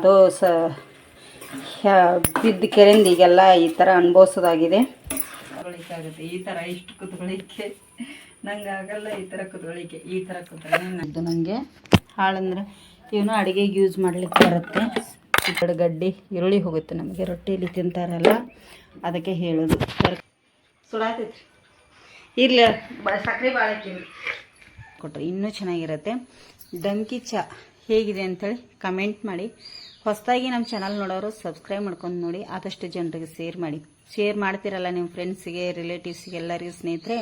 ಅದು ಸ ಬಿದ್ದ ಕೆರೆಯಿಂದ ಈಗೆಲ್ಲ ಈ ಥರ ಅನುಭವಿಸೋದಾಗಿದೆ. ಆಗುತ್ತೆ ಈ ಥರ ಇಷ್ಟು ಕುತ್ಕೊಳ್ಳಿಕ್ಕೆ ನಂಗೆ ಆಗಲ್ಲ ಈ ಥರ ಕುತ್ಕೊಳ್ಳಿಕ್ಕೆ ಈ ಥರ ಕುತ್ಕೊಳ್ಳಿ ಇದು ನನಗೆ ಹಾಳಂದ್ರೆ ಇವನು ಅಡುಗೆಗೆ ಯೂಸ್ ಮಾಡ್ಲಿಕ್ಕೆ ಬರುತ್ತೆ. ಈ ಕಡೆ ಗಡ್ಡಿ ಈರುಳ್ಳಿ ಹೋಗುತ್ತೆ ನಮಗೆ. ರೊಟ್ಟಿಲಿ ತಿಂತಾರಲ್ಲ ಅದಕ್ಕೆ ಹೇಳೋದು. ಸುಡಾತೈತ್ರಿ. ಇರಲಿ ಸಕ್ಕರೆ ಬಾಳಕ್ಕೆ ಕೊಟ್ಟರು ಇನ್ನೂ ಚೆನ್ನಾಗಿರುತ್ತೆ. ಡಂಕಿ ಚಾ ಹೇಗಿದೆ ಅಂಥೇಳಿ ಕಮೆಂಟ್ ಮಾಡಿ. ಹೊಸದಾಗಿ ನಮ್ಮ ಚಾನಲ್ ನೋಡೋರು ಸಬ್ಸ್ಕ್ರೈಬ್ ಮಾಡ್ಕೊಂಡು ನೋಡಿ, ಆದಷ್ಟು ಜನರಿಗೆ ಶೇರ್ ಮಾಡಿ. ಶೇರ್ ಮಾಡ್ತಿರಲ್ಲ ನಿಮ್ಮ ಫ್ರೆಂಡ್ಸಿಗೆ ರಿಲೇಟಿವ್ಸ್ಗೆ ಎಲ್ಲರಿಗೂ ಸ್ನೇಹಿತರೆ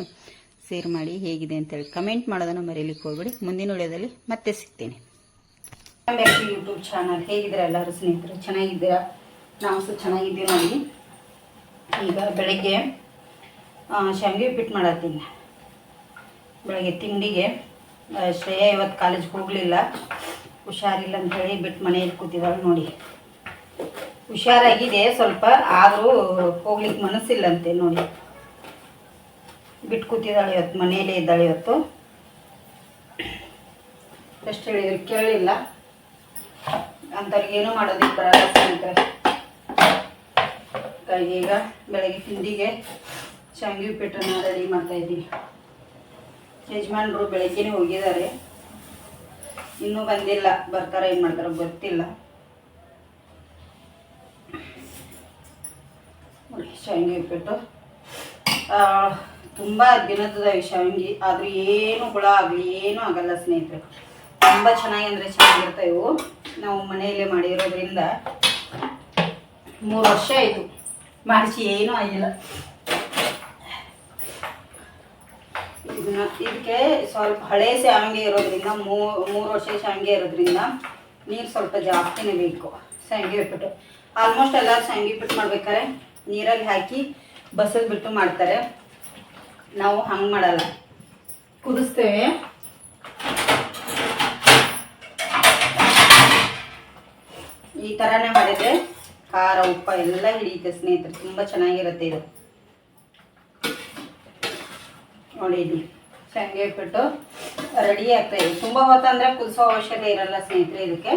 ಶೇರ್ ಮಾಡಿ ಹೇಗಿದೆ ಅಂತೇಳಿ ಕಮೆಂಟ್ ಮಾಡೋದನ್ನು ಮರೀಲಿಕ್ಕೆ ಹೋಗ್ಬೇಡಿ. ಮುಂದಿನ ವಿಡಿಯೋದಲ್ಲಿ ಮತ್ತೆ ಸಿಗ್ತೀನಿ. ಯೂಟ್ಯೂಬ್ ಚಾನಲ್ ಹೇಗಿದ್ದೀರಾ ಎಲ್ಲರೂ ಸ್ನೇಹಿತರು? ಚೆನ್ನಾಗಿದ್ದೀರಾ? ನಾವು ಸಹ ಚೆನ್ನಾಗಿದ್ದೀವಿ ನೋಡಿ. ಈಗ ಬೆಳಗ್ಗೆ ಶಾವಿಗೆ ಉಪ್ಪಿಟ್ಟು ಮಾಡತ್ತೀನಿ ಬೆಳಗ್ಗೆ ತಿಂಡಿಗೆ ಶ್ರೇಯಾ ಇವತ್ತು ಕಾಲೇಜ್ಗೆ ಹೋಗಲಿಲ್ಲ. ಹುಷಾರಿಲ್ಲ ಅಂತ ಹೇಳಿ ಬಿಟ್ಟು ಮನೆಯಲ್ಲಿ ಕೂತಿದ್ದಾಳೆ ನೋಡಿ. ಹುಷಾರಾಗಿದೆ ಸ್ವಲ್ಪ, ಆದರೂ ಹೋಗ್ಲಿಕ್ಕೆ ಮನಸ್ಸಿಲ್ಲಂತೆ ನೋಡಿ. ಬಿಟ್ಟು ಕೂತಿದ್ದಾಳೆ ಇವತ್ತು, ಮನೆಯಲ್ಲೇ ಇದ್ದಾಳೆ ಇವತ್ತು. ಎಷ್ಟು ಹೇಳಿದ್ರು ಕೇಳಲಿಲ್ಲ. ಅಂಥವ್ರಿಗೆ ಏನೂ ಮಾಡೋದಕ್ಕೆ ಬರಲ್ಲ ಸ್ನೇಹಿತರೆ. ಈಗ ಬೆಳಗ್ಗೆ ತಿಂಡಿಗೆ ಶಾಂಗಿ ಉಪ್ಪಿಟ್ಟನ್ನು ರೆಡಿ ಮಾಡ್ತಾ ಯಜಮಾನರು ಯಜಮಾನ್ರು ಬೆಳಗ್ಗೆನೇ ಹೋಗಿದ್ದಾರೆ. ಇನ್ನೂ ಬಂದಿಲ್ಲ. ಬರ್ತಾರ, ಏನು ಮಾಡ್ತಾರ ಗೊತ್ತಿಲ್ಲ. ಶಾವಿಗೆ ಉಪ್ಪಿಟ್ಟು ತುಂಬ ದಿನದ ಶಾವಿಗೆ, ಆದರೂ ಏನು ಹುಳ ಆಗಲಿ, ಏನೂ ಆಗಲ್ಲ ಸ್ನೇಹಿತರೆ. ತುಂಬ ಚೆನ್ನಾಗಿ ಅಂದರೆ ಚೆನ್ನಾಗಿರ್ತವೆ ಇವು. ನಾವು ಮನೆಯಲ್ಲೇ ಮಾಡಿರೋದ್ರಿಂದ ಮೂರು ವರ್ಷ ಆಯಿತು. ಮಾಡಿಸಿ ಏನೂ ಆಗಿಲ್ಲ. ಇದನ್ನ ಇದಕ್ಕೆ ಸ್ವಲ್ಪ ಹಳೆ ಶಾವಿಗೆ ಇರೋದ್ರಿಂದ ಮೂರು ವರ್ಷ ಶಾವಿಗೆ ಇರೋದ್ರಿಂದ ನೀರು ಸ್ವಲ್ಪ ಜಾಸ್ತಿನೇ ಬೇಕು. ಶಾವಿಗೆ ಉಪ್ಪಿಟ್ಟು ಆಲ್ಮೋಸ್ಟ್ ಎಲ್ಲರೂ ಶಾವಿಗೆ ಉಪ್ಪಿಟ್ಟು ಮಾಡ್ಬೇಕಾದ್ರೆ ನೀರಲ್ಲಿ ಹಾಕಿ ಬಸದ್ ಬಿಟ್ಟು ಮಾಡ್ತಾರೆ. ನಾವು ಹಂಗೆ ಮಾಡಲ್ಲ. ಕುದಿಸ್ತೇವೆ. ಈ ಥರನೇ ಮಾಡಿದರೆ ಖಾರ, ಉಪ್ಪ ಎಲ್ಲ ಹಿಡಿಯುತ್ತೆ ಸ್ನೇಹಿತರು. ತುಂಬ ಚೆನ್ನಾಗಿರುತ್ತೆ ಇದು. ನೋಡಿ ಇಲ್ಲಿ ಶಾವಿಗೆ ಉಪ್ಪಿಟ್ಟು ರೆಡಿ ಆಗ್ತಾ ಇದೆ ತುಂಬ ಹೊತ್ತಂದರೆ ಕುದಿಸೋ ಅವಶ್ಯಕತೆ ಇರಲ್ಲ ಸ್ನೇಹಿತರೆ ಇದಕ್ಕೆ.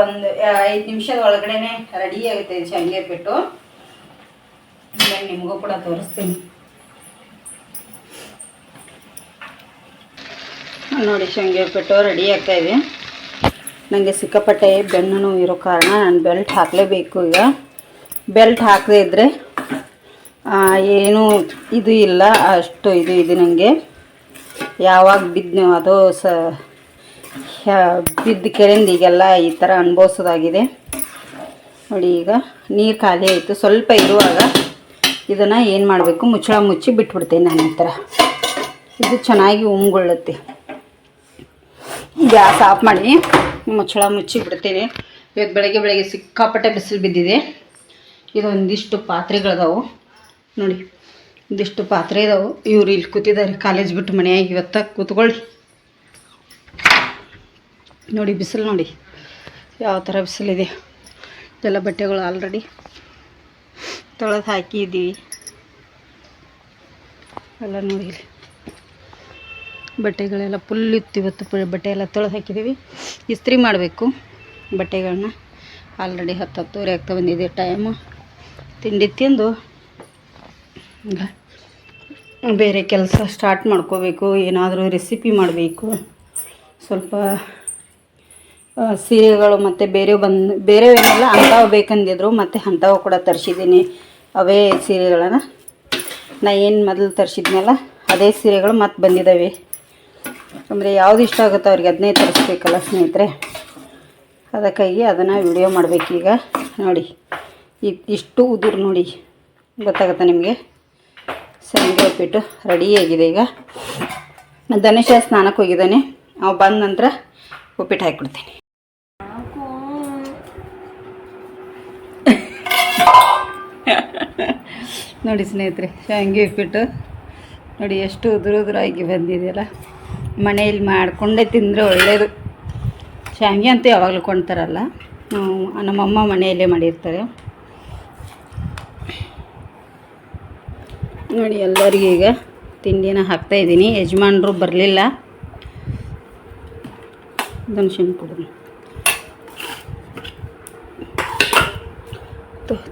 ಒಂದು ಐದು ನಿಮಿಷದ ಒಳಗಡೆನೆ ರೆಡಿ ಆಗುತ್ತೆ ಇದು ಇವಾಗ ನಿಮಗೂ ಕೂಡ ತೋರಿಸ್ತೀನಿ. ನೋಡಿ ಶಾವಿಗೆ ಉಪ್ಪಿಟ್ಟು ರೆಡಿ ಆಗ್ತಾ ಇದೆ ನನಗೆ ಸಿಕ್ಕಾಪಟ್ಟೆ ಬೆನ್ನು ಇರೋ ಕಾರಣ ನಾನು ಬೆಲ್ಟ್ ಹಾಕಲೇಬೇಕು ಈಗ. ಬೆಲ್ಟ್ ಹಾಕದೇ ಇದ್ದರೆ ಏನು ಇದು ಇಲ್ಲ, ಅಷ್ಟು ಇದು ಇದು ನನಗೆ ಯಾವಾಗ ಬಿದ್ದು ಅದು ಸ ಬಿದ್ದ ಕೆರೆಯಿಂದ ಈಗೆಲ್ಲ ಈ ಥರ ಅನುಭವಿಸೋದಾಗಿದೆ. ನೋಡಿ ಈಗ, ನೀರು ಖಾಲಿ ಆಯಿತು, ಸ್ವಲ್ಪ ಇರುವಾಗ ಇದನ್ನು ಏನು ಮಾಡಬೇಕು, ಮುಚ್ಚಳ ಮುಚ್ಚಿ ಬಿಟ್ಬಿಡ್ತೀನಿ ನಾನು ಈ ಥರ. ಇದು ಚೆನ್ನಾಗಿ ಉಮ್ಗೊಳ್ಳುತ್ತೆ. ಗ್ಯಾಸ್ ಆಫ್ ಮಾಡಿ, ಮುಚ್ಚಳ ಮುಚ್ಚಿ ಬಿಡ್ತೀನಿ. ಇವತ್ತು ಬೆಳಗ್ಗೆ ಬೆಳಗ್ಗೆ ಸಿಕ್ಕಾಪಟ್ಟೆ ಬಿಸಿಲು ಬಿದ್ದಿದೆ. ಇದೊಂದಿಷ್ಟು ಪಾತ್ರೆಗಳದಾವು. ನೋಡಿ ಒಂದಿಷ್ಟು ಪಾತ್ರೆ ಇದಾವೆ. ಇವ್ರು ಇಲ್ಲಿ ಕೂತಿದ್ದಾರೆ. ಕಾಲೇಜ್ ಬಿಟ್ಟು ಮನೆಯಾಗಿ ಇವತ್ತ ಕೂತ್ಕೊಳ್ಳಿ. ನೋಡಿ, ಬಿಸಿಲು ನೋಡಿ. ಯಾವ ಥರ ಬಿಸಿಲಿದೆ. ಎಲ್ಲ ಬಟ್ಟೆಗಳು ಆಲ್ರೆಡಿ ತೊಳೆದು ಹಾಕಿದ್ದೀವಿ. ಎಲ್ಲ ನೋಡಿ ಬಟ್ಟೆಗಳೆಲ್ಲ ಫುಲ್ ಇತ್ತು ಇವತ್ತು. ಬಟ್ಟೆ ಎಲ್ಲ ತೊಳೆದು ಹಾಕಿದ್ದೀವಿ. ಇಸ್ತ್ರಿ ಮಾಡಬೇಕು. ಬಟ್ಟೆಗಳನ್ನ ಆಲ್ರೆಡಿ ಹತ್ತು ಹತ್ತುವರೆ ಆಗ್ತಾ ಬಂದಿದೆ ಟೈಮು ತಿಂಡಿ ತಿಂದು ಬೇರೆ ಕೆಲಸ ಸ್ಟಾರ್ಟ್ ಮಾಡ್ಕೋಬೇಕು, ಏನಾದರೂ ರೆಸಿಪಿ ಮಾಡಬೇಕು. ಸ್ವಲ್ಪ ಸೀರೆಗಳು ಮತ್ತು ಬೇರೆ ಬಂದು ಬೇರೆವೇನೆಲ್ಲ ಅಂಥವು ಬೇಕಂದಿದ್ರು ಮತ್ತು ಅಂಥವು ಕೂಡ ತರಿಸಿದ್ದೀನಿ. ಅವೇ ಸೀರೆಗಳನ್ನು. ನಾ ಏನು ಮೊದಲು ತರಿಸಿದ್ನಲ್ಲ, ಅದೇ ಸೀರೆಗಳು ಮತ್ತೆ ಬಂದಿದ್ದಾವೆ ಅಂದರೆ ಯಾವ್ದು ಇಷ್ಟ ಆಗುತ್ತೋ ಅವ್ರಿಗೆ ಅದನ್ನೇ ತರಿಸ್ಬೇಕಲ್ಲ ಸ್ನೇಹಿತರೆ. ಅದಕ್ಕಾಗಿ ಅದನ್ನು ವಿಡಿಯೋ ಮಾಡಬೇಕೀಗ. ನೋಡಿ ಇಷ್ಟು ಉದುರು ನೋಡಿ, ಗೊತ್ತಾಗುತ್ತೆ ನಿಮಗೆ? ಸಂಜೆ ಉಪ್ಪಿಟ್ಟು ರೆಡಿಯಾಗಿದೆ ಈಗ. ಧನುಷ ಸ್ನಾನಕ್ಕೆ ಹೋಗಿದ್ದಾನೆ. ಅವ ಬಂದ ನಂತರ ಉಪ್ಪಿಟ್ಟು ಹಾಕಿಕೊಡ್ತೀನಿ ನೋಡಿ ಸ್ನೇಹಿತರೆ ಶಾವಿಗೆ ಉಪ್ಪಿಟ್ಟು. ನೋಡಿ ಎಷ್ಟು ಉದುರು ಉದುರಾಗಿ ಬಂದಿದೆಯಲ್ಲ. ಮನೆಯಲ್ಲಿ ಮಾಡಿಕೊಂಡೇ ತಿಂದರೆ ಒಳ್ಳೆಯದು ಶಾವಿಗೆ ಅಂತೂ ಯಾವಾಗಲೂ ಕೊಡ್ತಾರಲ್ಲ. ನಮ್ಮಮ್ಮ ಮನೆಯಲ್ಲೇ ಮಾಡಿರ್ತಾರೆ. ನೋಡಿ, ಎಲ್ಲರಿಗೂ ಈಗ ತಿಂಡಿನ ಹಾಕ್ತಾ ಇದ್ದೀನಿ. ಯಜಮಾನರು ಬರಲಿಲ್ಲ. ದನ್ಶನ್ ಕೊಡೋಣ.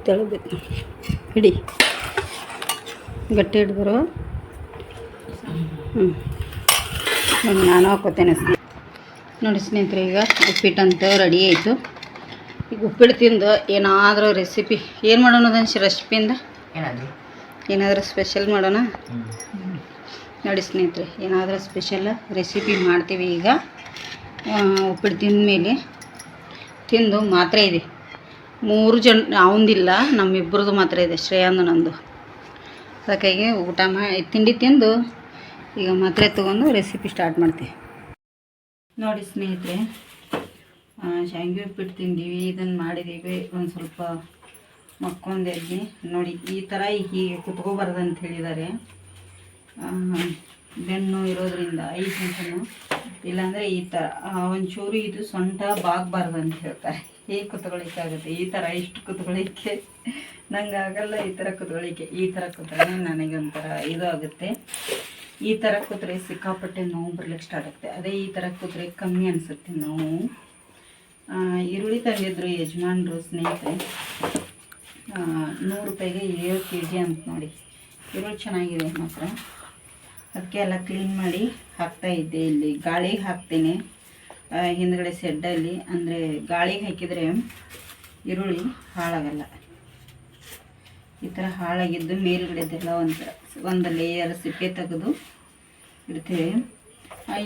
ತೆಳಬೇಕು ಹಿಡಿ. ಗಟ್ಟಿ ಹಿಡಿದ್ರು ಹ್ಞೂ ನಾನು ಹಾಕೋತೇನೆ ನೋಡಿ ಸ್ನೇಹಿತರೆ, ಈಗ ಉಪ್ಪಿಟ್ಟು ಅಂತ ರೆಡಿ ಆಯಿತು. ಈಗ ಉಪ್ಪಿಟ್ಟು ತಿಂದು ಏನಾದರೂ ರೆಸಿಪಿ ಏನು ಮಾಡೋಣ ರೆಸಿಪಿಯಿಂದ ಏನಾದರೂ ಏನಾದರೂ ಸ್ಪೆಷಲ್ ಮಾಡೋಣ? ನೋಡಿ ಸ್ನೇಹಿತರೆ ಏನಾದರೂ ಸ್ಪೆಷಲ್ ರೆಸಿಪಿ ಮಾಡ್ತೀವಿ ಈಗ. ಉಪ್ಪಿಟ್ಟು ತಿಂದ ಮೇಲೆ ತಿಂದು ಮಾತ್ರೆ ಇದೆ. ಮೂರು ಜನ ಅವಂದಿಲ್ಲ ನಮ್ಮಿಬ್ಬರದು ಮಾತ್ರ ಇದೆ ಶ್ರೇಯಾಂದು ನಂದು. ಅದಕ್ಕಾಗಿ ಊಟ ಮಾಡಿ ತಿಂಡಿ ತಿಂದು ಈಗ ಮಾತ್ರೆ ತೊಗೊಂಡು ರೆಸಿಪಿ ಸ್ಟಾರ್ಟ್ ಮಾಡ್ತೀವಿ. ನೋಡಿ ಸ್ನೇಹಿತರೆ ಶಾಂಗಿ ಉಪ್ಪಿಟ್ಟು ತಿಂದೀವಿ ಇದನ್ನು ಮಾಡಿದ್ದೀವಿ ಒಂದು ಸ್ವಲ್ಪ ಮಕ್ಕೊಂಡೆದ್ವಿ ನೋಡಿ, ಈ ಥರ ಹೀಗೆ ಕುತ್ಕೋಬಾರ್ದು ಅಂತ ಹೇಳಿದ್ದಾರೆ ಬೆನ್ನು ಇರೋದ್ರಿಂದ ಐದು ಸೆಂಟನ್ನು ಇಲ್ಲಾಂದರೆ ಈ ಥರ ಒಂಚೂರು ಇದು ಸೊಂಟ ಬಾಗಬಾರ್ದು ಅಂತ ಹೇಳ್ತಾರೆ ಹೇಗೆ ಕುತ್ಕೊಳ್ಳಿಕ್ಕಾಗುತ್ತೆ ಈ ಥರ ಇಷ್ಟು ಕುತ್ಕೊಳ್ಳಿಕ್ಕೆ ನಂಗೆ ಆಗಲ್ಲ, ಈ ಥರ ಕುತ್ಕೊಳ್ಳಿಕ್ಕೆ ಈ ಥರ ಕೂತ್ರೆ ನನಗೆ ಒಂಥರ ಇದು ಆಗುತ್ತೆ. ಈ ಥರ ಕೂತ್ರೆ ಸಿಕ್ಕಾಪಟ್ಟೆ ನೋವು ಬರ್ಲಿಕ್ಕೆ ಸ್ಟಾರ್ಟ್ ಆಗುತ್ತೆ. ಅದೇ ಈ ಥರ ಕೂತ್ರೆ ಕಮ್ಮಿ ಅನಿಸುತ್ತೆ ನೋವು. ಈರುಳ್ಳಿ ತಂದಿದ್ರು ಯಜಮಾನ್ರು ಸ್ನೇಹಿತರೆ. ನೂರು ರೂಪಾಯಿಗೆ ಏಳು ಕೆ ಜಿ ಅಂತ ನೋಡಿ. ಈರುಳ್ಳಿ ಚೆನ್ನಾಗಿದೆ ಮಾತ್ರ. ಅದಕ್ಕೆ ಎಲ್ಲ ಕ್ಲೀನ್ ಮಾಡಿ ಹಾಕ್ತಾ ಇದ್ದೆ ಇಲ್ಲಿ. ಗಾಳಿಗೆ ಹಾಕ್ತೀನಿ. ಹಿಂದ್ಗಡೆ ಸೆಡ್ಡಲ್ಲಿ ಅಂದರೆ ಗಾಳಿಗೆ ಹಾಕಿದರೆ ಈರುಳ್ಳಿ ಹಾಳಾಗಲ್ಲ. ಈ ಥರ ಹಾಳಾಗಿದ್ದು ಮೇಲ್ಗಡೆದೆಲ್ಲ ಒಂಥರ ಒಂದು ಲೇಯರ್ ಸಿಪ್ಪೆ ತೆಗೆದು ಇಡ್ತೀವಿ.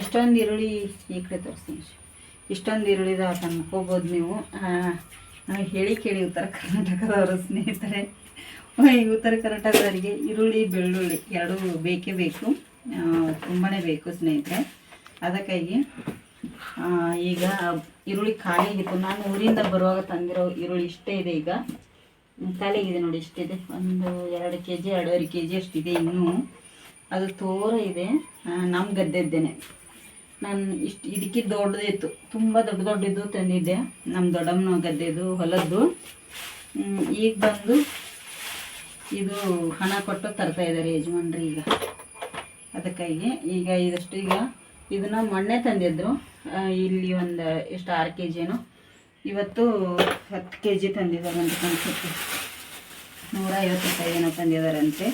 ಇಷ್ಟೊಂದು ಈರುಳ್ಳಿ ಈ ಕಡೆ ತೋರಿಸ್ತೀನಿ. ಇಷ್ಟೊಂದು ಈರುಳ್ಳಿದ ಅನ್ಕೋಬೋದು ನೀವು. ಹೇಳಿ ಕೇಳಿ ಉತ್ತರ ಕರ್ನಾಟಕದವರು ಸ್ನೇಹಿತರೆ. ಉತ್ತರ ಕರ್ನಾಟಕದವರಿಗೆ ಈರುಳ್ಳಿ, ಬೆಳ್ಳುಳ್ಳಿ ಎರಡೂ ಬೇಕೇ ಬೇಕು. ತುಂಬಾ ಬೇಕು ಸ್ನೇಹಿತರೆ. ಅದಕ್ಕಾಗಿ ಈಗ ಈರುಳ್ಳಿ ಖಾಲಿ ಆಗಿತ್ತು. ನಾನು ಊರಿಂದ ಬರುವಾಗ ತಂದಿರೋ ಈರುಳ್ಳಿ ಇಷ್ಟೇ ಇದೆ ಈಗ. ಖಾಲಿಯಾಗಿದೆ ನೋಡಿ ಇಷ್ಟಿದೆ ಒಂದು ಎರಡು ಕೆ ಜಿ ಎರಡೂವರೆ ಕೆ ಜಿ ಅಷ್ಟಿದೆ ಇನ್ನೂ. ಅದು ತೋರ ಇದೆ. ನಮ್ಮ ಗದ್ದೆದ್ದೇನೆ. ನಾನು ಇಷ್ಟು ಇದಕ್ಕೆ ದೊಡ್ಡದಿತ್ತು. ತುಂಬ ದೊಡ್ಡ ದೊಡ್ಡದು ತಂದಿದ್ದೆ. ನಮ್ಮ ದೊಡ್ಡಮ್ಮನ ಗದ್ದೆದು, ಹೊಲದ್ದು. ಈಗ ಬಂದು ಇದು ಹಣ ಕೊಟ್ಟು ತರ್ತಾ ಇದ್ದಾರೆ ಯಜಮಾನ್ರಿ ಈಗ. ಅದಕ್ಕಾಗಿ ಈಗ ಇದಷ್ಟು ಈಗ ಇದನ್ನ ಮೊನ್ನೆ ತಂದಿದ್ರು. ಇಲ್ಲಿ ಒಂದು ಎಷ್ಟು ಆರು ಕೆ ಜಿನೋ ಇವತ್ತು ಹತ್ತು ಕೆ ಜಿ ತಂದಿದ್ದಾರೆ ಅಂತ ಅನ್ಸುತ್ತೆ. ನೂರ ಐವತ್ತು ರೂಪಾಯಿ ಏನೋ ತಂದಿದ್ದಾರಂತೆ.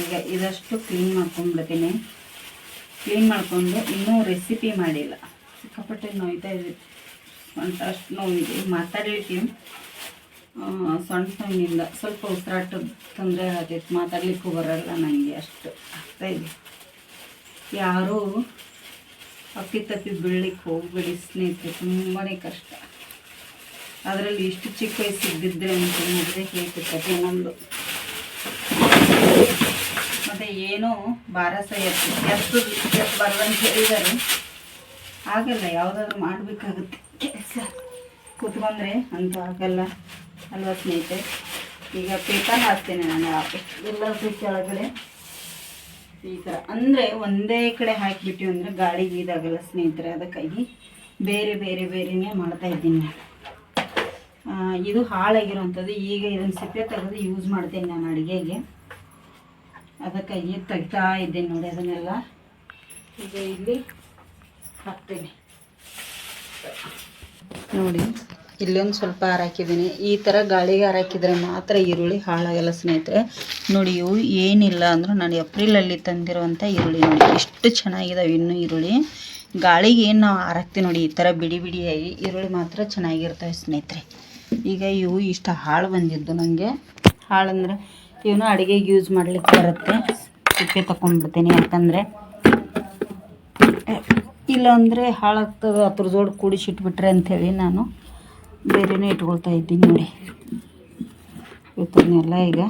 ಈಗ ಇದಷ್ಟು ಕ್ಲೀನ್ ಮಾಡ್ಕೊಂಡ್ಬಿಡ್ತೀನಿ. ಕ್ಲೀನ್ ಮಾಡಿಕೊಂಡು ಇನ್ನೂ ರೆಸಿಪಿ ಮಾಡಿಲ್ಲ. ಸಿಕ್ಕಾಪಟ್ಟೆ ನೋಯ್ತಾ ಇದೆ. ಅಷ್ಟು ನೋವಿದೆ. ಮಾತಾಡಲಿಕ್ಕೆ ಸಣ್ಣ ಸಣ್ಣಿಂದ ಸ್ವಲ್ಪ ಉಸಿರಾಟದ ತೊಂದರೆ ಆಗತೈತೆ ಮಾತಾಡಲಿಕ್ಕೂ ಬರಲ್ಲ ನನಗೆ ಅಷ್ಟು. ಆಗ್ತಾ ಇದೆ. ಯಾರೂ ಅಪ್ಪಿ ತಪ್ಪಿ ಬೀಳ್ಲಿಕ್ಕೆ ಹೋಗ್ಬೇಡಿ ಸ್ನೇಹಿತರೆ. ತುಂಬಾ ಕಷ್ಟ. ಅದರಲ್ಲಿ ಇಷ್ಟು ಚಿಕ್ಕ ವಯಸ್ಸಿಗೆ ಬಿದ್ದರೆ ಅಂತ ಹೇಳಿದ್ರೆ ಹೇಳ್ತಿರ್ತದೆ ನಮ್ಮದು ಮತ್ತು ಏನೋ ಬಾರಸ ಎತ್ತು ಎತ್ತು ಎತ್ತಬಾರ್ದು ಅಂತ ಹೇಳಿದ್ದಾರೆ ಆಗಲ್ಲ ಯಾವುದಾದ್ರೂ ಮಾಡಬೇಕಾಗುತ್ತೆ ಕೆಲಸ. ಕೂತ್ಕೊಂಡ್ರೆ ಅಂತ ಆಗಲ್ಲ ಅಲ್ವಾ ಸ್ನೇಹಿತರೆ? ಈಗ ಪೇಪರ್ ಹಾಕ್ತೇನೆ ನಾನು ಎಲ್ಲದಕ್ಕೂ ಕೆಳಗಡೆ ಈ ಥರ ಅಂದರೆ ಒಂದೇ ಕಡೆ ಹಾಕಿಬಿಟ್ಟು ಅಂದರೆ ಗಾಳಿಗೆ ಇದಾಗಲ್ಲ ಸ್ನೇಹಿತರೆ ಅದಕ್ಕಾಗಿ ಬೇರೆ ಬೇರೆ ಬೇರೆನೇ ಮಾಡ್ತಾ ಇದ್ದೀನಿ ನಾನು. ಇದು ಹಾಳಾಗಿರೋವಂಥದ್ದು ಈಗ ಇದನ್ನು ಸಿಪ್ಪೆ ತೆಗೆದು ಯೂಸ್ ಮಾಡ್ತೇನೆ ನಾನು ಅಡುಗೆಗೆ. ಅದಕ್ಕಾಗಿ ತೆಗಿತಾ ಇದ್ದೀನಿ ನೋಡಿ ಅದನ್ನೆಲ್ಲ. ಈಗ ಇಲ್ಲಿ ಹಾಕ್ತೀನಿ. ನೋಡಿ, ಇಲ್ಲೊಂದು ಸ್ವಲ್ಪ ಹಾರಾಕಿದ್ದೀನಿ ಈ ಥರ ಗಾಳಿಗೆ ಹಾರಾಕಿದ್ರೆ ಮಾತ್ರ ಈರುಳ್ಳಿ ಹಾಳಾಗಲ್ಲ ಸ್ನೇಹಿತರೆ. ನೋಡಿ, ಇವು ಏನಿಲ್ಲ ಅಂದರೂ ನಾನು ಏಪ್ರಿಲಲ್ಲಿ ತಂದಿರುವಂಥ ಈರುಳ್ಳಿ ನೋಡಿ. ಎಷ್ಟು ಚೆನ್ನಾಗಿದಾವೆ ಇನ್ನೂ ಈರುಳ್ಳಿ. ಗಾಳಿಗೆ ಏನು ನಾವು ಹಾರಾಕ್ತೀವಿ ನೋಡಿ, ಈ ಥರ ಬಿಡಿ ಬಿಡಿಯಾಗಿ ಈರುಳ್ಳಿ ಮಾತ್ರ ಚೆನ್ನಾಗಿರ್ತವೆ ಸ್ನೇಹಿತರೆ. ಈಗ ಇವು ಇಷ್ಟು ಹಾಳು ಬಂದಿದ್ದು ನನಗೆ ಹಾಳಂದ್ರೆ ಇವನು ಅಡುಗೆಗೆ ಯೂಸ್ ಮಾಡ್ಲಿಕ್ಕೆ ಬರುತ್ತೆ. ಸಿಪ್ಪೆ ತಗೊಂಡ್ಬಿಡ್ತೀನಿ ಯಾಕಂದರೆ ಇಲ್ಲಾಂದರೆ ಹಾಳಾಗ್ತದೆ ಅದ್ರ ಜೋಡಿ ಕೂಡಿಸಿಟ್ಬಿಟ್ರೆ ಅಂಥೇಳಿ ನಾನು ಬೇರೆನೇ ಇಟ್ಕೊಳ್ತಾ ಇದ್ದೀನಿ ನೋಡಿ. ಇವತ್ತನ್ನೆಲ್ಲ ಈಗ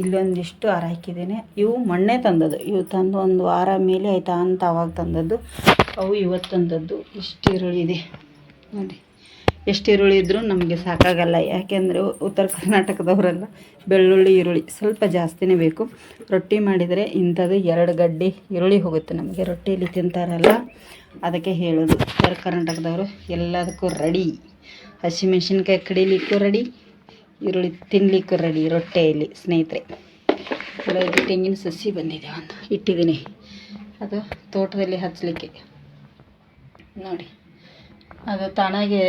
ಇಲ್ಲೊಂದಿಷ್ಟು ಹಾರ ಹಾಕಿದ್ದೇನೆ ಇವು ಮೊನ್ನೆ ತಂದದ್ದು. ಇವು ತಂದು ಒಂದು ವಾರ ಮೇಲೆ ಆಯ್ತಾ ಅಂತ ಅವಾಗ ತಂದದ್ದು. ಅವು ಇವತ್ತು ತಂದದ್ದು ಇಷ್ಟು ಈರುಳ್ಳಿ ಇದೆ. ನೋಡಿ. ಎಷ್ಟು ಈರುಳ್ಳಿ ಇದ್ದರೂ ನಮಗೆ ಸಾಕಾಗಲ್ಲ. ಯಾಕೆಂದರೆ ಉತ್ತರ ಕರ್ನಾಟಕದವರೆಲ್ಲ ಬೆಳ್ಳುಳ್ಳಿ, ಈರುಳ್ಳಿ ಸ್ವಲ್ಪ ಜಾಸ್ತಿನೇ ಬೇಕು. ರೊಟ್ಟಿ ಮಾಡಿದರೆ ಇಂಥದ್ದು ಎರಡು ಗಡ್ಡೆ ಈರುಳ್ಳಿ ಹೋಗುತ್ತೆ ನಮಗೆ. ರೊಟ್ಟಿಯಲ್ಲಿ ತಿಂತಾರಲ್ಲ, ಅದಕ್ಕೆ ಹೇಳೋದು. ಉತ್ತರ ಕರ್ನಾಟಕದವರು ಎಲ್ಲದಕ್ಕೂ ರೆಡಿ. ಹಸಿಮೆಣ್ಸಿನ್ಕಾಯಿ ಕಡಿಲಿಕ್ಕೂ ರೆಡಿ, ಈರುಳ್ಳಿ ತಿನ್ನಲಿಕ್ಕೂ ರೆಡಿ ರೊಟ್ಟೆಯಲ್ಲಿ ಸ್ನೇಹಿತರೆ. ಇದು ತೆಂಗಿನ ಸಸಿ ಬಂದಿದೆ ಒಂದು. ಇಟ್ಟಿದ್ದೀನಿ. ಅದು ತೋಟದಲ್ಲಿ ಹಚ್ಚಲಿಕ್ಕೆ ನೋಡಿ. ಅದು ತಣಗೆ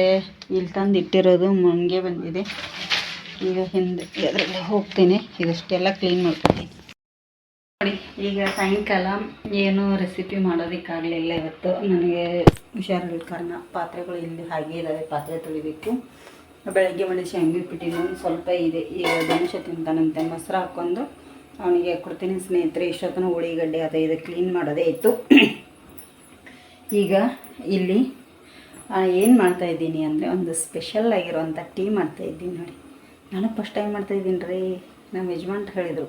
ಇಲ್ಲಿ ತಂದು ಇಟ್ಟಿರೋದು ಮಂಗೆ ಬಂದಿದೆ. ಈಗ ಹಿಂದೆ ಅದರಲ್ಲಿ ಹೋಗ್ತೀನಿ. ಇದಷ್ಟೆಲ್ಲ ಕ್ಲೀನ್ ಮಾಡ್ಕೊತೀನಿ. ನೋಡಿ, ಈಗ ಸಾಯಂಕಾಲ ಏನು ರೆಸಿಪಿ ಮಾಡೋದಕ್ಕಾಗಲಿಲ್ಲ ಇವತ್ತು. ನನಗೆ ಹುಷಾರಿಲ್ಲ ಕಾರಣ ಪಾತ್ರೆಗಳು ಇಲ್ಲಿ ಹಾಗೆ ಇದ್ದಾವೆ ಪಾತ್ರೆ ತೊಳಿಬೇಕು. ಬೆಳಗ್ಗೆ ಮಾಡಿ ಶೇಂಗಿ ಪಿಟ್ಟಿನ ಸ್ವಲ್ಪ ಇದೆ. ಈಗ ಗಣೇಶ ತಿಂತಾನಂತೆ. ಮೊಸರು ಹಾಕ್ಕೊಂಡು ಅವನಿಗೆ ಕೊಡ್ತೀನಿ. ಸ್ನೇಹಿತರೆ, ಇಷ್ಟೊತ್ತನ ಉಳಿಗಡ್ಡೆ ಅದೇ ಇದು ಕ್ಲೀನ್ ಮಾಡೋದೇ ಇತ್ತು. ಈಗ ಇಲ್ಲಿ ಏನು ಮಾಡ್ತಾ ಇದ್ದೀನಿ ಅಂದರೆ ಒಂದು ಸ್ಪೆಷಲ್ ಆಗಿರುವಂಥ ಟೀ ಮಾಡ್ತಾ ಇದ್ದೀನಿ ನೋಡಿ. ನಾನು ಫಸ್ಟ್ ಟೈಮ್ ಮಾಡ್ತಾ ಇದ್ದೀನಿ ರೀ. ನಮ್ಮ ಯಜಮಾನ್ರು ಹೇಳಿದರು,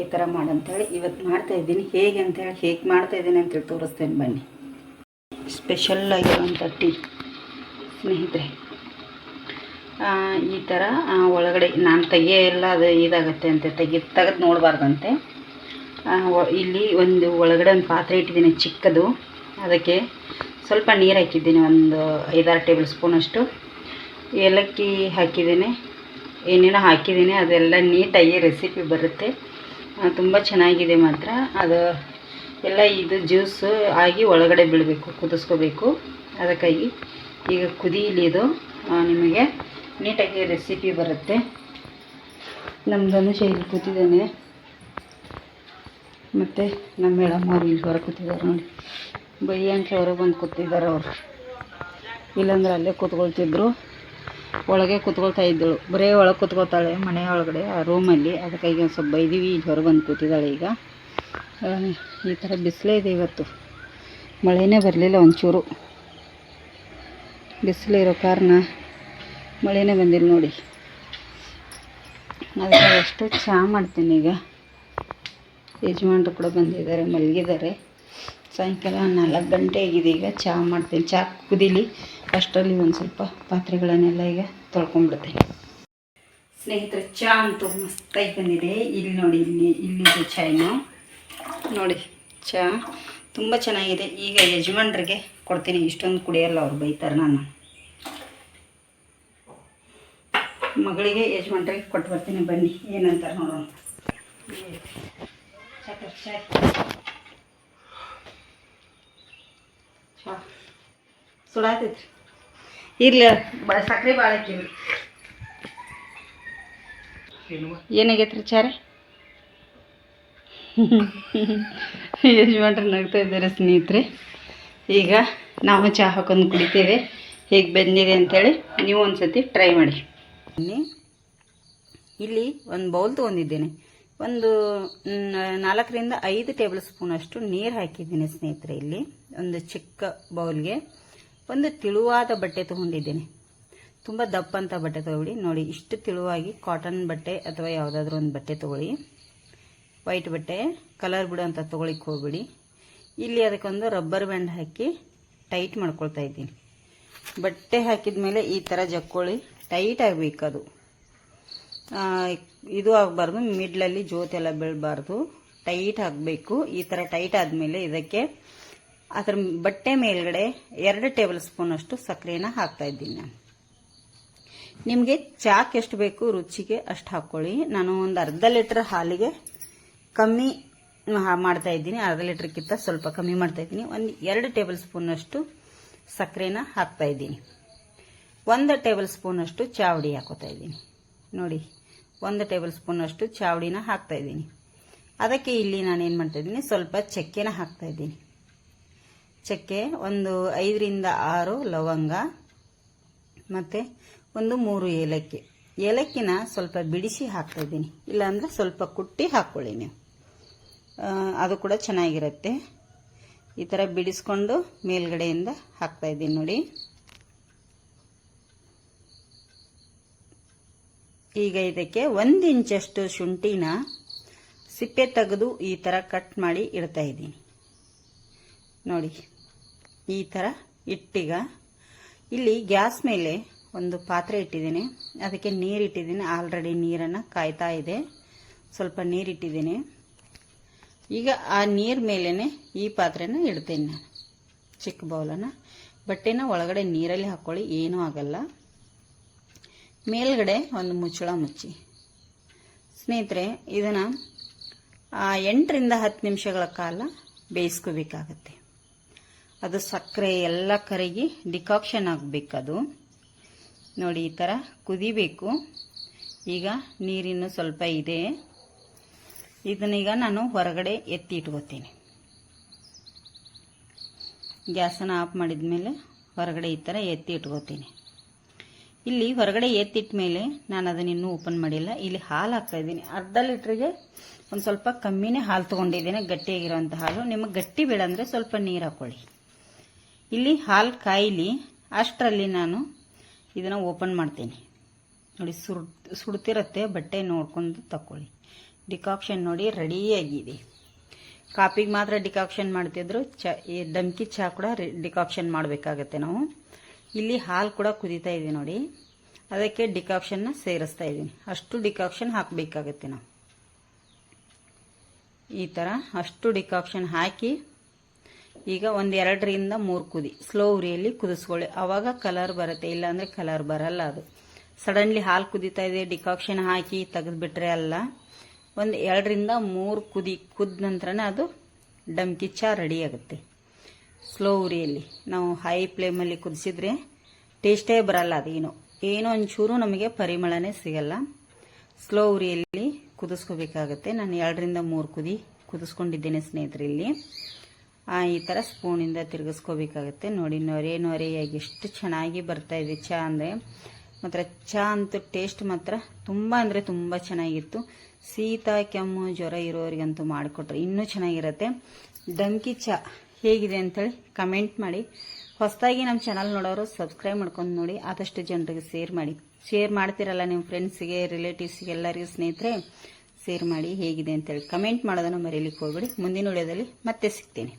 ಈ ಥರ ಮಾಡಂತೇಳಿ ಇವತ್ತು ಮಾಡ್ತಾ ಇದ್ದೀನಿ. ಹೇಗೆ ಅಂತೇಳಿ ಹೇಗೆ ಮಾಡ್ತಾ ಇದ್ದೀನಿ ಅಂತೇಳಿ ತೋರಿಸ್ತೇನೆ ಬನ್ನಿ. ಸ್ಪೆಷಲ್ ಆಗಿರುವಂಥ ಟೀ ಸ್ನೇಹಿತರೆ ಈ ಥರ ಒಳಗಡೆ ನಾನು ತೆಗೆಯ ಎಲ್ಲ ಅದು ಇದಾಗತ್ತೆ ಅಂತೆ. ತೆಗಿ ತೆಗೆದು ನೋಡಬಾರ್ದಂತೆ. ಇಲ್ಲಿ ಒಂದು ಒಳಗಡೆ ಒಂದು ಪಾತ್ರೆ ಇಟ್ಟಿದ್ದೀನಿ ಚಿಕ್ಕದು. ಅದಕ್ಕೆ ಸ್ವಲ್ಪ ನೀರು ಹಾಕಿದ್ದೀನಿ, ಒಂದು ಐದಾರು ಟೇಬಲ್ ಸ್ಪೂನಷ್ಟು ಏಲಕ್ಕಿ ಹಾಕಿದ್ದೀನಿ, ಏನೇನೋ ಹಾಕಿದ್ದೀನಿ, ಅದೆಲ್ಲ ನೀಟಾಗಿ ರೆಸಿಪಿ ಬರುತ್ತೆ. ತುಂಬ ಚೆನ್ನಾಗಿದೆ ಮಾತ್ರ. ಅದು ಎಲ್ಲ ಇದು ಜ್ಯೂಸು ಆಗಿ ಒಳಗಡೆ ಬೀಳಬೇಕು, ಕುದಿಸ್ಕೋಬೇಕು. ಅದಕ್ಕಾಗಿ ಈಗ ಕುದೀಲಿ ಇದು ನಿಮಗೆ ನೀಟಾಗಿ ರೆಸಿಪಿ ಬರುತ್ತೆ. ನಮ್ಮ ಧನುಷ ಇಲ್ಲಿ ಕೂತಿದ್ದಾನೆ. ಮತ್ತು ನಮ್ಮ ಮೇಡಮ್ಮವ್ರು ಇಲ್ಲಿ ಹೊರ ಕೂತಿದ್ದಾರೆ ನೋಡಿ. ಬೈಯ ಅಂತ ಹೊರಗೆ ಬಂದು ಕೂತಿದ್ದಾರೆ ಅವರು. ಇಲ್ಲಾಂದ್ರೆ ಅಲ್ಲೇ ಕೂತ್ಕೊಳ್ತಿದ್ರು. ಒಳಗೆ ಕೂತ್ಕೊಳ್ತಾ ಇದ್ದಳು. ಬರೀ ಒಳಗೆ ಕೂತ್ಕೊಳ್ತಾಳೆ ಮನೆ ಒಳಗಡೆ, ಆ ರೂಮಲ್ಲಿ ಅದಕ್ಕಾಗಿ ಒಂದು ಸ್ವಲ್ಪ ಬೈದೀವಿ ಈಗ ಹೊರಗೆ ಬಂದು ಕೂತಿದ್ದಾಳೆ ಈಗ. ಈ ಥರ ಬಿಸಿಲೇ ಇದೆ ಇವತ್ತು. ಮಳೆನೇ ಬರಲಿಲ್ಲ ಒಂಚೂರು. ಬಿಸಿಲು ಇರೋ ಕಾರಣ ಮಳೆನೇ ಬಂದಿಲ್ಲ ನೋಡಿ. ಅದಕ್ಕೆ ಎಷ್ಟು ಚಹಾ ಮಾಡ್ತೀನಿ ಈಗ. ಯಜಮಾನ್ರು ಕೂಡ ಬಂದಿದ್ದಾರೆ, ಮಲಗಿದ್ದಾರೆ. ಸಾಯಂಕಾಲ ನಾಲ್ಕು ಗಂಟೆ ಆಗಿದೆ ಈಗ ಚಹಾ ಮಾಡ್ತೀನಿ. ಚಹಾ ಕುದೀಲಿ. ಅಷ್ಟರಲ್ಲಿ ಒಂದು ಸ್ವಲ್ಪ ಪಾತ್ರೆಗಳನ್ನೆಲ್ಲ ಈಗ ತೊಳ್ಕೊಂಡ್ಬಿಡ್ತೀನಿ. ಸ್ನೇಹಿತರೆ ಚಹಾ ಅಂತೂ ಮಸ್ತಾಗಿ ಬಂದಿದೆ. ಇಲ್ಲಿ ನೋಡಿ, ಇಲ್ಲಿ, ಇಲ್ಲಿದೆ ಚಾಯ್ನು ನೋಡಿ ಚಹಾ ತುಂಬ ಚೆನ್ನಾಗಿದೆ. ಈಗ ಯಜಮಾನ್ರಿಗೆ ಕೊಡ್ತೀನಿ. ಇಷ್ಟೊಂದು ಕುಡಿಯಲ್ಲ, ಅವ್ರು ಬೈತಾರೆ ನಾನು. ಮಗಳಿಗೆ ಯಜಮಾನ್ರಿಗೆ ಕೊಟ್ಟು ಬರ್ತೀನಿ. ಬನ್ನಿ, ಏನಂತಾರೆ ನೋಡೋಣ. ಚಾಯ್ ಸುಡಾತೈತ್ರಿ ಇರ್ಲಿ ಬ ಸಕ್ಕರೆ ಭಾಳ ಹಾಕಿವಿ ಏನಾಗೈತ್ರಿ ಚಾರೆ? ಯಜಮಾನ್ರು ನಗ್ತಾ ಇದ್ದಾರೆ ಸ್ನೇಹಿತರೆ. ಈಗ ನಾವು ಚಹಾ ಹಾಕೊಂಡು ಕುಡಿತೇವೆ. ಹೇಗೆ ಬೆಂದಿದೆ ಅಂತೇಳಿ ನೀವು ಒಂದು ಸತಿ ಟ್ರೈ ಮಾಡಿ. ಇಲ್ಲಿ ಇಲ್ಲಿ ಒಂದು ಬೌಲ್ ತೊಗೊಂಡಿದ್ದೇನೆ. ಒಂದು ನಾಲ್ಕರಿಂದ ಐದು ಟೇಬಲ್ ಸ್ಪೂನ್ ಅಷ್ಟು ನೀರು ಹಾಕಿದ್ದೀನಿ ಸ್ನೇಹಿತರೆ ಇಲ್ಲಿ. ಒಂದು ಚಿಕ್ಕ ಬೌಲ್ಗೆ ಒಂದು ತಿಳುವಾದ ಬಟ್ಟೆ ತೊಗೊಂಡಿದ್ದೇನೆ. ತುಂಬ ದಪ್ಪ ಅಂತ ಬಟ್ಟೆ ತೊಗೊಳ್ಳಿ. ನೋಡಿ, ಇಷ್ಟು ತಿಳುವಾಗಿ ಕಾಟನ್ ಬಟ್ಟೆ ಅಥವಾ ಯಾವುದಾದ್ರೂ ಒಂದು ಬಟ್ಟೆ ತೊಗೊಳ್ಳಿ. ವೈಟ್ ಬಟ್ಟೆ ಕಲರ್ ಅಂತ ತೊಗೊಳಿಕ್ಕೆ ಹೋಗ್ಬಿಡಿ. ಇಲ್ಲಿ ಅದಕ್ಕೊಂದು ರಬ್ಬರ್ ಬ್ಯಾಂಡ್ ಹಾಕಿ ಟೈಟ್ ಮಾಡ್ಕೊಳ್ತಾ ಇದ್ದೀನಿ. ಬಟ್ಟೆ ಹಾಕಿದ ಮೇಲೆ ಈ ಥರ ಜಕ್ಕೊಳ್ಳಿ. ಟೈಟ್ ಆಗಬೇಕು ಅದು. ಇದು ಆಗಬಾರ್ದು. ಮಿಡ್ಲಲ್ಲಿ ಜೋತೆಲ್ಲ ಬೀಳಬಾರ್ದು. ಟೈಟ್ ಆಗಬೇಕು. ಈ ಥರ ಟೈಟ್ ಆದಮೇಲೆ ಇದಕ್ಕೆ ಅದರ ಬಟ್ಟೆ ಮೇಲ್ಗಡೆ ಎರಡು ಟೇಬಲ್ ಸ್ಪೂನಷ್ಟು ಸಕ್ಕರೆನ ಹಾಕ್ತಾ ಇದ್ದೀನಿ ನಾನು. ನಿಮಗೆ ಚಾಕ್ ಎಷ್ಟು ಬೇಕು ರುಚಿಗೆ ಅಷ್ಟು ಹಾಕ್ಕೊಳ್ಳಿ ನಾನು ಒಂದು ಅರ್ಧ ಲೀಟ್ರ್ ಹಾಲಿಗೆ ಕಮ್ಮಿ ಮಾಡ್ತಾ ಇದ್ದೀನಿ. ಅರ್ಧ ಲೀಟ್ರ್ಗಿಂತ ಸ್ವಲ್ಪ ಕಮ್ಮಿ ಮಾಡ್ತಾ ಇದ್ದೀನಿ. ಒಂದು ಎರಡು ಟೇಬಲ್ ಸ್ಪೂನಷ್ಟು ಸಕ್ಕರೆನ ಹಾಕ್ತಾ ಇದ್ದೀನಿ. ಒಂದು ಟೇಬಲ್ ಸ್ಪೂನಷ್ಟು ಚಾವಡಿ ಹಾಕೋತಾ ಇದ್ದೀನಿ. ನೋಡಿ, ಒಂದು ಟೇಬಲ್ ಸ್ಪೂನಷ್ಟು ಚಾವಡಿನ ಹಾಕ್ತಾ ಇದ್ದೀನಿ. ಅದಕ್ಕೆ ಇಲ್ಲಿ ನಾನು ಏನು ಮಾಡ್ತಾ ಇದ್ದೀನಿ, ಸ್ವಲ್ಪ ಚಕ್ಕೆನ ಹಾಕ್ತಾ ಇದ್ದೀನಿ. ಚಕ್ಕೆ, ಒಂದು ಐದರಿಂದ ಆರು ಲವಂಗ, ಮತ್ತು ಒಂದು ಮೂರು ಏಲಕ್ಕಿ. ಏಲಕ್ಕಿನ ಸ್ವಲ್ಪ ಬಿಡಿಸಿ ಹಾಕ್ತಾ ಇದ್ದೀನಿ. ಇಲ್ಲಾಂದರೆ ಸ್ವಲ್ಪ ಕುಟ್ಟಿ ಹಾಕ್ಕೊಳ್ಳಿ ನೀವು. ಅದು ಕೂಡ ಚೆನ್ನಾಗಿರುತ್ತೆ. ಈ ಥರ ಬಿಡಿಸ್ಕೊಂಡು ಮೇಲ್ಗಡೆಯಿಂದ ಹಾಕ್ತಾ ಇದ್ದೀನಿ ನೋಡಿ. ಈಗ ಇದಕ್ಕೆ ಒಂದು ಇಂಚಷ್ಟು ಶುಂಠಿನ ಸಿಪ್ಪೆ ತೆಗೆದು ಈ ಥರ ಕಟ್ ಮಾಡಿ ಇಡ್ತಾ ಇದ್ದೀನಿ. ನೋಡಿ. ಈ ಥರ ಇಟ್ಟೀಗ. ಇಲ್ಲಿ ಗ್ಯಾಸ್ ಮೇಲೆ ಒಂದು ಪಾತ್ರೆ ಇಟ್ಟಿದ್ದೀನಿ. ಅದಕ್ಕೆ ನೀರು ಇಟ್ಟಿದ್ದೀನಿ. ಆಲ್ರೆಡಿ ನೀರನ್ನು ಕಾಯ್ತಾ ಇದೆ. ಸ್ವಲ್ಪ ನೀರು ಇಟ್ಟಿದ್ದೀನಿ. ಈಗ ಆ ನೀರು ಮೇಲೇ ಈ ಪಾತ್ರೆನ ಇಡ್ತೀನಿ ನಾನು. ಚಿಕ್ಕ ಬೌಲನ್ನು. ಬಟ್ಟೆನ ಒಳಗಡೆ ನೀರಲ್ಲಿ ಹಾಕ್ಕೊಳ್ಳಿ ಏನೂ ಆಗಲ್ಲ. ಮೇಲ್ಗಡೆ ಒಂದು ಮುಚ್ಚಳ ಮುಚ್ಚಿ. ಸ್ನೇಹಿತರೆ, ಇದನ್ನು ಎಂಟರಿಂದ ಹತ್ತು ನಿಮಿಷಗಳ ಕಾಲ ಬೇಯಿಸ್ಕೋಬೇಕಾಗತ್ತೆ. ಅದು ಸಕ್ಕರೆ ಎಲ್ಲ ಕರಗಿ ಡಿಕಾಕ್ಷನ್ ಆಗಬೇಕದು. ನೋಡಿ, ಈ ಥರ ಕುದಿಬೇಕು. ಈಗ ನೀರಿನ್ನು ಸ್ವಲ್ಪ ಇದೆ. ಇದನ್ನೀಗ ನಾನು ಹೊರಗಡೆ ಎತ್ತಿ ಇಟ್ಕೋತೀನಿ. ಗ್ಯಾಸನ್ನು ಆಫ್ ಮಾಡಿದ ಮೇಲೆ ಹೊರಗಡೆ ಈ ಥರ ಎತ್ತಿ ಇಟ್ಕೋತೀನಿ. ಇಲ್ಲಿ ಹೊರಗಡೆ ಎತ್ತಿಟ್ಟ ಮೇಲೆ ನಾನು ಅದನ್ನ ಇನ್ನೂ ಓಪನ್ ಮಾಡಿಲ್ಲ. ಇಲ್ಲಿ ಹಾಲು ಹಾಕ್ತಾ ಇದ್ದೀನಿ. ಅರ್ಧ ಲೀಟ್ರಿಗೆ ಒಂದು ಸ್ವಲ್ಪ ಕಮ್ಮಿನೇ ಹಾಲು ತೊಗೊಂಡಿದ್ದೀನಿ. ಗಟ್ಟಿಯಾಗಿರೋಂಥ ಹಾಲು. ನಿಮಗೆ ಗಟ್ಟಿ ಬೇಡ ಅಂದರೆ ಸ್ವಲ್ಪ ನೀರು ಹಾಕ್ಕೊಳ್ಳಿ ಇಲ್ಲಿ ಹಾಲು ಕಾಯಿಲಿ ಅಷ್ಟರಲ್ಲಿ ನಾನು ಇದನ್ನು ಓಪನ್ ಮಾಡ್ತೀನಿ. ನೋಡಿ ಸುಡ್ ಸುಡ್ತಿರತ್ತೆ, ಬಟ್ಟೆ ನೋಡ್ಕೊಂಡು ತಕ್ಕೊಳ್ಳಿ. ಡಿಕಾಕ್ಷನ್ ನೋಡಿ ರೆಡಿಯಾಗಿದೆ. ಕಾಪಿಗೆ ಮಾತ್ರ ಡಿಕಾಕ್ಷನ್ ಮಾಡ್ತಿದ್ರು, ಚ, ಈ ಡಮ್ಕಿ ಚಹಾ ಕೂಡ ಡಿಕಾಕ್ಷನ್ ಮಾಡಬೇಕಾಗತ್ತೆ ನಾವು. ಇಲ್ಲಿ ಹಾಲು ಕೂಡ ಕುದೀತಾ ಇದೆ ನೋಡಿ. ಅದಕ್ಕೆ ಡಿಕಾಕ್ಷನ್ನ ಸೇರಿಸ್ತಾ ಇದ್ದೀನಿ. ಅಷ್ಟು ಡಿಕಾಕ್ಷನ್ ಹಾಕಬೇಕಾಗತ್ತೆ ನಾವು. ಈ ಥರ ಅಷ್ಟು ಡಿಕಾಕ್ಷನ್ ಹಾಕಿ ಈಗ ಒಂದು ಎರಡರಿಂದ ಮೂರು ಕುದಿ. ಸ್ಲೋ ಉರಿಯಲ್ಲಿ ಕುದಿಸ್ಕೊಳ್ಳಿ. ಆವಾಗ ಕಲರ್ ಬರುತ್ತೆ ಇಲ್ಲಾಂದರೆ ಕಲರ್ ಬರಲ್ಲ ಅದು. ಸಡನ್ಲಿ ಹಾಲು ಕುದೀತಾ ಇದೆ ಡಿಕಾಕ್ಷನ್ ಹಾಕಿ ತೆಗೆದುಬಿಟ್ರೆ ಅಲ್ಲ. ಒಂದು ಎರಡರಿಂದ ಮೂರು ಕುದಿ ಕುದ ನಂತರನೇ ಅದು ಡಮ್ಕಿ ಚಹಾ ರೆಡಿ ಆಗುತ್ತೆ. ಸ್ಲೋ ಉರಿಯಲ್ಲಿ. ನಾವು ಹೈ ಫ್ಲೇಮಲ್ಲಿ ಕುದಿಸಿದ್ರೆ ಟೇಸ್ಟೇ ಬರಲ್ಲ ಅದೇನು ಏನೋ. ಒಂಚೂರು ನಮಗೆ ಪರಿಮಳನೇ ಸಿಗಲ್ಲ. ಸ್ಲೋ ಉರಿಯಲ್ಲಿ ಕುದಿಸ್ಕೋಬೇಕಾಗತ್ತೆ. ನಾನು ಎರಡರಿಂದ ಮೂರು ಕುದಿ ಕುದಿಸ್ಕೊಂಡಿದ್ದೇನೆ ಸ್ನೇಹಿತರೆ ಇಲ್ಲಿ. ಆ, ಈ ಥರ ಸ್ಪೂನಿಂದ ತಿರುಗಿಸ್ಕೋಬೇಕಾಗುತ್ತೆ. ನೋಡಿ, ನೊರೆ ನೊರೆಯಾಗಿ ಎಷ್ಟು ಚೆನ್ನಾಗಿ ಬರ್ತಾ ಇದೆ ಚಹಾ ಅಂದರೆ. ಮಾತ್ರ ಚಹಾ ಅಂತೂ ಟೇಸ್ಟ್ ಮಾತ್ರ ತುಂಬ ಅಂದರೆ ತುಂಬ ಚೆನ್ನಾಗಿತ್ತು. ಶೀತ ಕೆಮ್ಮು, ಜ್ವರ ಇರೋರಿಗಂತೂ ಮಾಡಿಕೊಟ್ರೆ. ಇನ್ನೂ ಚೆನ್ನಾಗಿರುತ್ತೆ. ಡಂಕಿ ಚಹಾ ಹೇಗಿದೆ ಅಂತೇಳಿ ಕಮೆಂಟ್ ಮಾಡಿ. ಹೊಸದಾಗಿ ನಮ್ಮ ಚಾನಲ್ ನೋಡೋರು ಸಬ್ಸ್ಕ್ರೈಬ್ ಮಾಡ್ಕೊಂಡು ನೋಡಿ. ಆದಷ್ಟು ಜನರಿಗೆ ಶೇರ್ ಮಾಡಿ. ಶೇರ್ ಮಾಡ್ತಿರಲ್ಲ ನಿಮ್ಮ ಫ್ರೆಂಡ್ಸಿಗೆ ರಿಲೇಟಿವ್ಸ್ಗೆ ಎಲ್ಲರಿಗೂ ಸ್ನೇಹಿತರೆ? ಶೇರ್ ಮಾಡಿ ಹೇಗಿದೆ ಅಂತೇಳಿ ಕಮೆಂಟ್ ಮಾಡೋದನ್ನು ಮರೀಲಿಕ್ಕೆ ಹೋಗ್ಬೇಡಿ. ಮುಂದಿನ ವಿಡಿಯೋದಲ್ಲಿ ಮತ್ತೆ ಸಿಗ್ತೀನಿ.